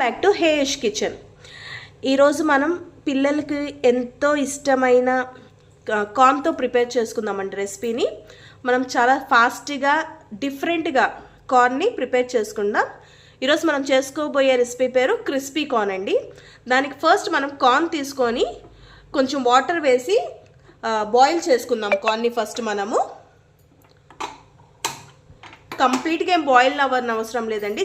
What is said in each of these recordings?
Back to హేష్ kitchen ఈరోజు మనం పిల్లలకి ఎంతో ఇష్టమైన కార్న్తో ప్రిపేర్ చేసుకుందామండి రెసిపీని మనం చాలా ఫాస్ట్గా డిఫరెంట్గా కార్న్ని ప్రిపేర్ చేసుకుందాం. ఈరోజు మనం చేసుకోబోయే రెసిపీ పేరు క్రిస్పీ కార్న్ అండి. దానికి ఫస్ట్ మనం కార్న్ తీసుకొని కొంచెం వాటర్ వేసి బాయిల్ చేసుకుందాం కార్న్ని ఫస్ట్ మనము. కంప్లీట్గా ఏం బాయిల్ అవ్వని అవసరం లేదండి.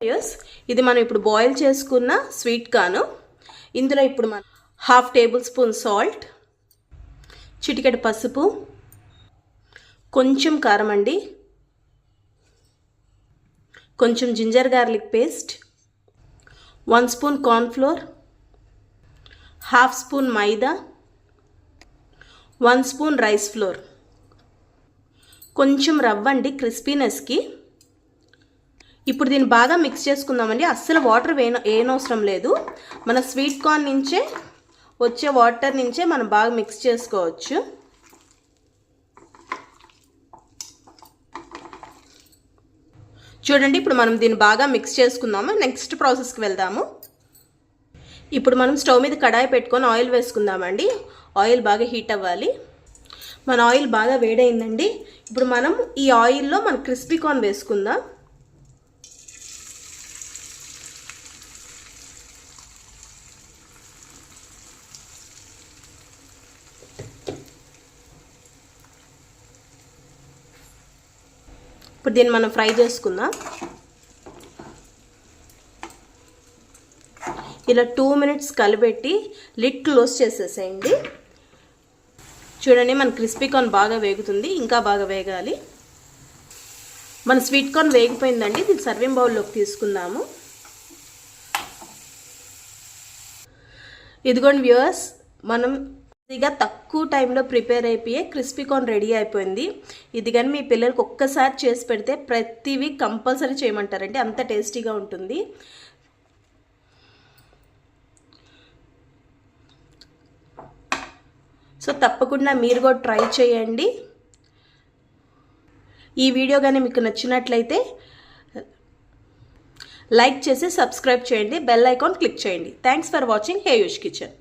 ఎస్ ఇది మనం ఇప్పుడు బాయిల్ చేసుకున్న స్వీట్ కాను ఇందులో ఇప్పుడు మనం హాఫ్ టేబుల్ స్పూన్ సాల్ట్ చిటికెడు పసుపు కొంచెం కారం అండి కొంచెం ginger garlic paste one spoon cornflour half spoon maida one spoon rice flour కొంచెం రవ్వండి క్రిస్పీనెస్కి ఇప్పుడు దీన్ని బాగా మిక్స్ చేసుకుందామండి. అస్సలు వాటర్ వేను ఏనవసరం లేదు. మన స్వీట్ కార్న్ నుంచే వచ్చే వాటర్ నుంచే మనం బాగా మిక్స్ చేసుకోవచ్చు. చూడండి ఇప్పుడు మనం దీన్ని బాగా మిక్స్ చేసుకుందాము. నెక్స్ట్ ప్రాసెస్కి వెళ్దాము. ఇప్పుడు మనం స్టవ్ మీద కడాయి పెట్టుకొని ఆయిల్ వేసుకుందామండి. ఆయిల్ బాగా హీట్ అవ్వాలి. మన ఆయిల్ బాగా వేడైందండి. ఇప్పుడు మనం ఈ ఆయిల్లో మనం క్రిస్పీ కార్న్ వేసుకుందాం. ఇప్పుడు దీన్ని మనం ఫ్రై చేసుకుందాం. ఇలా టూ మినిట్స్ కలిపెట్టి లిడ్ క్లోజ్ చేసేసేయండి. చూడండి మన క్రిస్పీ కార్న్ బాగా వేగుతుంది ఇంకా బాగా వేగాలి. మన స్వీట్ కార్న్ వేగిపోయిందండి దీన్ని సర్వింగ్ బౌల్లోకి తీసుకుందాము. ఇదిగోండి వ్యూవర్స్ మనం ఇదిగా తక్కువ టైంలో ప్రిపేర్ అయిపోయే క్రిస్పీ కార్న్ రెడీ అయిపోయింది. ఇది కానీ మీ పిల్లలకి ఒక్కసారి చేసి పెడితే ప్రతి వీక్ కంపల్సరీ చేయమంటారండి. అంత టేస్టీగా ఉంటుంది. సో తప్పకుండా మీరు కూడా ట్రై చేయండి. ఈ వీడియో కానీ మీకు నచ్చినట్లయితే లైక్ చేసి సబ్స్క్రైబ్ చేయండి. బెల్ ఐకాన్ క్లిక్ చేయండి. Thanks for watching. హే యూష్ కిచెన్.